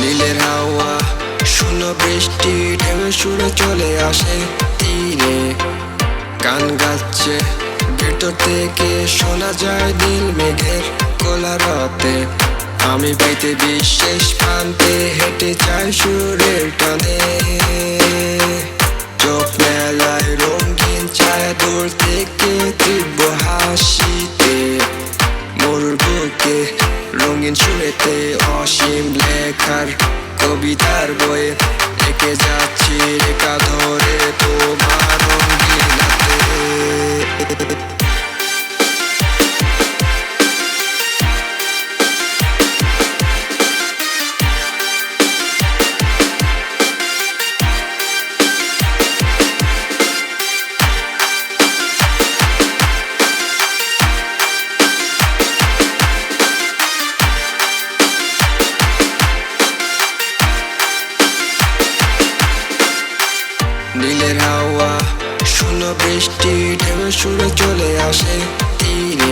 নীলের হাওয়া, শূন্য বৃষ্টি, ঢেউ সুরে চলে আসে তীরে গান গাচ্ছে ভেতর থেকে শোনা যায় নীল মেঘের কোলারতে। আমি পাইতে বিশেষ প্রান্তে হেঁটে যাই সুরের টানে। চোখ মেলায় রঙিন ছায়া দূর থেকে তীব্র হাসিতে। মরুর বুকে রঙিন সুরেতে অসীম লেখার কবিতার বয়ে এঁকে যাচ্ছি রেখা ধরে তোমার রঙিন নীলের হাওয়া শুনো বৃষ্টি ঢেউ সুরে চলে আসে তীরে।